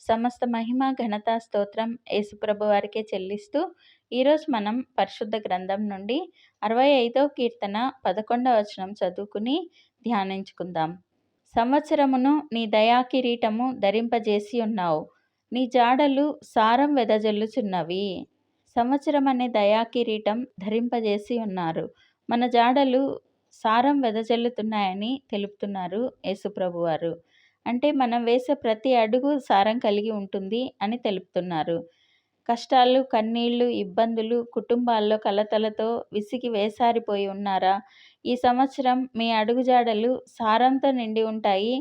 సమస్త మహిమ ఘనత స్తోత్రం యేసుప్రభు వారికే చెల్లిస్తూ ఈరోజు మనం పరిశుద్ధ గ్రంథం నుండి అరవై ఐదో కీర్తన పదకొండవ వచనం చదువుకుని ధ్యానించుకుందాం. సంవత్సరమును నీ దయా కిరీటము ధరింపజేసి ఉన్నావు. నీ జాడలు సారం వెదజల్లుచున్నవి. సంవత్సరం అనే దయా కిరీటం ధరింపజేసి ఉన్నారు. మన జాడలు సారం వెదజల్లుతున్నాయని తెలుపుతున్నారు యేసుప్రభు వారు. అంటే మనం వేసే ప్రతి అడుగు సారం కలిగి ఉంటుంది అని తెలుపుతున్నారు. కష్టాలు కన్నీళ్ళు ఇబ్బందులు కుటుంబాల్లో కలతలతో విసిగి వేసారిపోయి ఉన్నారా? ఈ సంవత్సరం మీ అడుగుజాడలు సారంతో నిండి ఉంటాయి.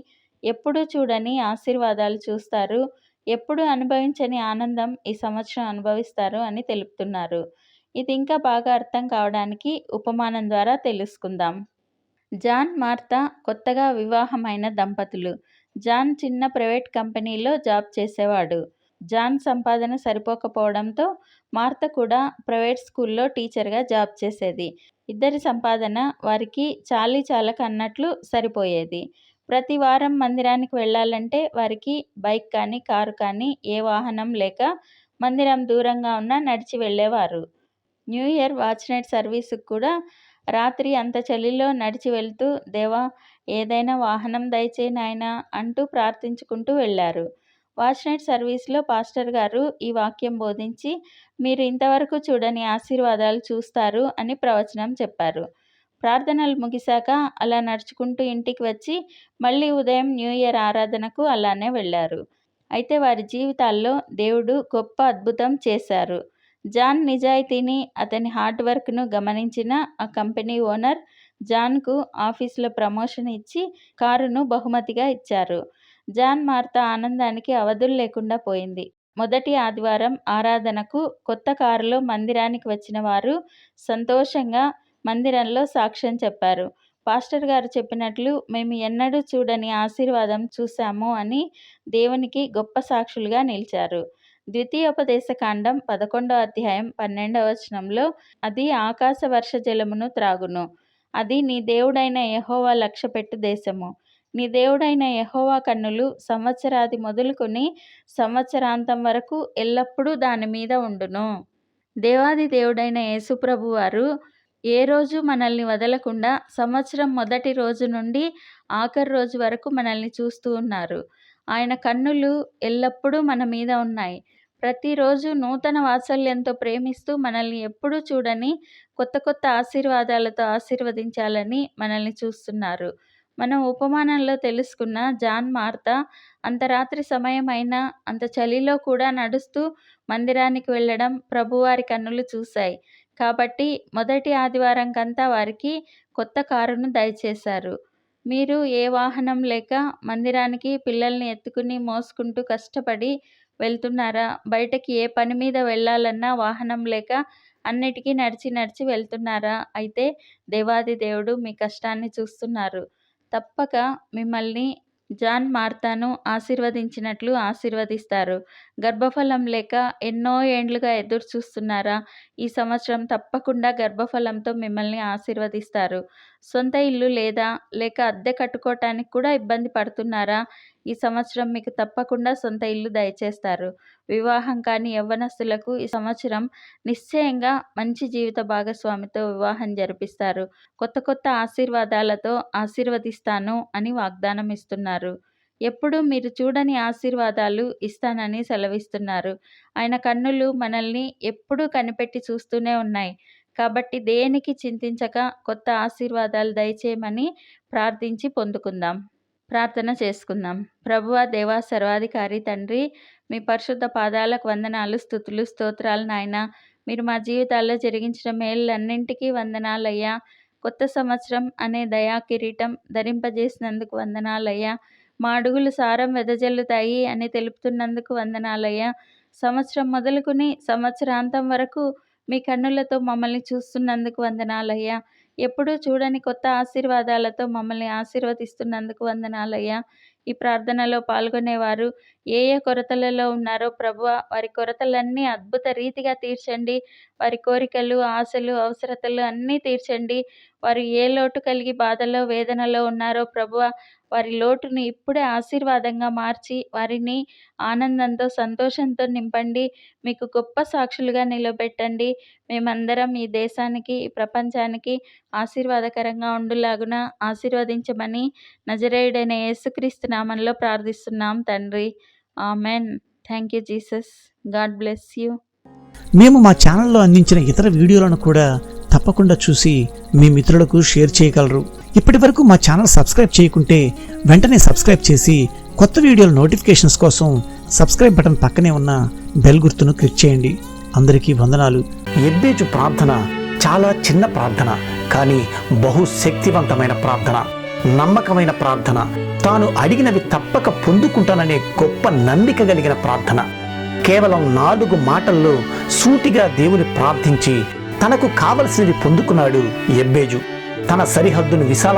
ఎప్పుడూ చూడని ఆశీర్వాదాలు చూస్తారు. ఎప్పుడు అనుభవించని ఆనందం ఈ సంవత్సరం అనుభవిస్తారు అని తెలుపుతున్నారు. ఇది ఇంకా బాగా అర్థం కావడానికి ఉపమానం ద్వారా తెలుసుకుందాం. జాన్ మార్తా కొత్తగా వివాహమైన దంపతులు. జాన్ చిన్న ప్రైవేట్ కంపెనీలో జాబ్ చేసేవాడు. జాన్ సంపాదన సరిపోకపోవడంతో మార్త కూడా ప్రైవేట్ స్కూల్లో టీచర్గా జాబ్ చేసేది. ఇద్దరి సంపాదన వారికి చాలీ చాలక అన్నట్లు సరిపోయేది. ప్రతి వారం మందిరానికి వెళ్ళాలంటే వారికి బైక్ కానీ కారు కానీ ఏ వాహనం లేక మందిరం దూరంగా ఉన్నా నడిచి వెళ్ళేవారు. న్యూ ఇయర్ వాచ్ నైట్ సర్వీసుకు కూడా రాత్రి అంత చలిలో నడిచి వెళ్తూ దేవా ఏదైనా వాహనం దయచే నాయనా అంటూ ప్రార్థించుకుంటూ వెళ్ళారు. వాచ్ నైట్ సర్వీస్లో పాస్టర్ గారు ఈ వాక్యం బోధించి మీరు ఇంతవరకు చూడని ఆశీర్వాదాలు చూస్తారు అని ప్రవచనం చెప్పారు. ప్రార్థనలు ముగిశాక అలా నడుచుకుంటూ ఇంటికి వచ్చి మళ్ళీ ఉదయం న్యూ ఇయర్ ఆరాధనకు అలానే వెళ్ళారు. అయితే వారి జీవితాల్లో దేవుడు గొప్ప అద్భుతం చేశారు. జాన్ నిజాయితీని అతని హార్డ్ వర్క్ను గమనించిన ఆ కంపెనీ ఓనర్ జాన్కు ఆఫీసులో ప్రమోషన్ ఇచ్చి కారును బహుమతిగా ఇచ్చారు. జాన్ మార్త ఆనందానికి అవధులు లేకుండా పోయింది. మొదటి ఆదివారం ఆరాధనకు కొత్త కారులో మందిరానికి వచ్చిన వారు సంతోషంగా మందిరంలో సాక్ష్యం చెప్పారు. పాస్టర్ గారు చెప్పినట్లు మేము ఎన్నడూ చూడని ఆశీర్వాదం చూశాము అని దేవునికి గొప్ప సాక్షులుగా నిలిచారు. ద్వితీయోపదేశకాండం పదకొండవ అధ్యాయం పన్నెండవ వచనంలో అది ఆకాశ వర్ష జలమును త్రాగును. అది నీ దేవుడైన యహోవా లక్ష్యపెట్టు దేశము. నీ దేవుడైన యహోవా కన్నులు సంవత్సరాది మొదలుకొని సంవత్సరాంతం వరకు ఎల్లప్పుడూ దాని మీద ఉండును. దేవాది దేవుడైన యేసుప్రభు వారు ఏ రోజు మనల్ని వదలకుండా సంవత్సరం మొదటి రోజు నుండి ఆఖరి రోజు వరకు మనల్ని చూస్తూ ఉన్నారు. ఆయన కన్నులు ఎల్లప్పుడూ మన మీద ఉన్నాయి. ప్రతిరోజు నూతన వాత్సల్యంతో ప్రేమిస్తూ మనల్ని ఎప్పుడూ చూడని కొత్త కొత్త ఆశీర్వాదాలతో ఆశీర్వదించాలని మనల్ని చూస్తున్నారు. మనం ఉపమానంలో తెలుసుకున్న జాన్ మార్త అంత రాత్రి సమయం అయినా అంత చలిలో కూడా నడుస్తూ మందిరానికి వెళ్ళడం ప్రభువారి కన్నులు చూశాయి. కాబట్టి మొదటి ఆదివారం కంతా వారికి కొత్త కారును దయచేశారు. మీరు ఏ వాహనం లేక మందిరానికి పిల్లల్ని ఎత్తుకుని మోసుకుంటూ కష్టపడి వెళ్తున్నారా? బయటకి ఏ పని మీద వెళ్ళాలన్నా వాహనం లేక అన్నిటికీ నడిచి నడిచి వెళ్తున్నారా? అయితే దేవాది దేవుడు మీ కష్టాన్ని చూస్తున్నారు. తప్పక మిమ్మల్ని జాన్ మార్తాను ఆశీర్వదించినట్లు ఆశీర్వదిస్తారు. గర్భఫలం లేక ఎన్నో ఏండ్లుగా ఎదురు చూస్తున్నారా ఈ సంవత్సరం తప్పకుండా గర్భఫలంతో మిమ్మల్ని ఆశీర్వదిస్తారు. సొంత ఇల్లు లేదా లేక అద్దె కట్టుకోవటానికి కూడా ఇబ్బంది పడుతున్నారా? ఈ సంవత్సరం మీకు తప్పకుండా సొంత ఇల్లు దయచేస్తారు. వివాహం కాని యవ్వనస్తులకు ఈ సంవత్సరం నిశ్చయంగా మంచి జీవిత భాగస్వామితో వివాహం జరిపిస్తారు. కొత్త కొత్త ఆశీర్వాదాలతో ఆశీర్వదిస్తాను అని వాగ్దానం ఇస్తున్నారు. ఎప్పుడు మీరు చూడని ఆశీర్వాదాలు ఇస్తానని సెలవిస్తున్నారు. ఆయన కన్నులు మనల్ని ఎప్పుడూ కనిపెట్టి చూస్తూనే ఉన్నాయి. కాబట్టి దేనికి చింతించక కొత్త ఆశీర్వాదాలు దయచేయమని ప్రార్థించి పొందుకుందాం. ప్రార్థన చేసుకుందాం. ప్రభువ దేవా సర్వాధికారి తండ్రి మీ పరిశుద్ధ పాదాలకు వందనాలు స్థుతులు స్తోత్రాలు నాయన. మీరు మా జీవితాల్లో జరిగించిన మేళ్ళన్నింటికీ వందనాలయ్యా. కొత్త సంవత్సరం అనే దయా కిరీటం ధరింపజేసినందుకు వందనాలయ్యా. మా అడుగులు సారం వెదజల్లుతాయి అని తెలుపుతున్నందుకు వందనాలయ్యా. సంవత్సరం మొదలుకుని సంవత్సరాంతం వరకు మీ కన్నులతో మమ్మల్ని చూస్తున్నందుకు వందనాలయ్యా. ఎప్పుడూ చూడని కొత్త ఆశీర్వాదాలతో మమ్మల్ని ఆశీర్వదిస్తున్నందుకు వందనాలయ్యా. ఈ ప్రార్థనలో పాల్గొనేవారు ఏ ఏ కొరతలలో ఉన్నారో ప్రభువ వారి కొరతలన్నీ అద్భుత రీతిగా తీర్చండి. వారి కోరికలు ఆశలు అవసరతలు అన్నీ తీర్చండి. వారు ఏ లోటు కలిగి బాధలో వేదనలో ఉన్నారో ప్రభువ వారి లోటుని ఇప్పుడే ఆశీర్వాదంగా మార్చి వారిని ఆనందంతో సంతోషంతో నింపండి. మీకు గొప్ప సాక్షులుగా నిలబెట్టండి. మేమందరం ఈ దేశానికి ఈ ప్రపంచానికి ఆశీర్వాదకరంగా ఉండులాగున ఆశీర్వదించమని నజరేయుడైన యేసుక్రీస్తు నామంలో ప్రార్థిస్తున్నాం తండ్రి. Amen. Thank you Jesus. God bless you. మేము మా ఛానల్లో అందించిన ఇతర వీడియోలను కూడా తప్పకుండా చూసి మీ మిత్రులకు షేర్ చేయగలరు. ఇప్పటి వరకు మా ఛానల్ సబ్స్క్రైబ్ చేయకుంటే వెంటనే సబ్స్క్రైబ్ చేసి కొత్త వీడియోల నోటిఫికేషన్స్ కోసం సబ్స్క్రైబ్ బటన్ పక్కనే ఉన్న బెల్ గుర్తును క్లిక్ చేయండి. అందరికీ వందనాలు. ఎబ్బేజు ప్రార్థన చాలా చిన్న ప్రార్థన కానీ బహు శక్తివంతమైన ప్రార్థన నమ్మకమైన ప్రార్థన తాను అడిగినవి తప్పక పొందుకుంటాననే గొప్ప నమ్మిక కలిగిన ప్రార్థన. కేవలం నాలుగు మాటల్లో సూటిగా దేవుని ప్రార్థించి తనకు కావలసినవి పొందుకున్నాడు ఎబ్బేజు. తన సరిహద్దును విశాల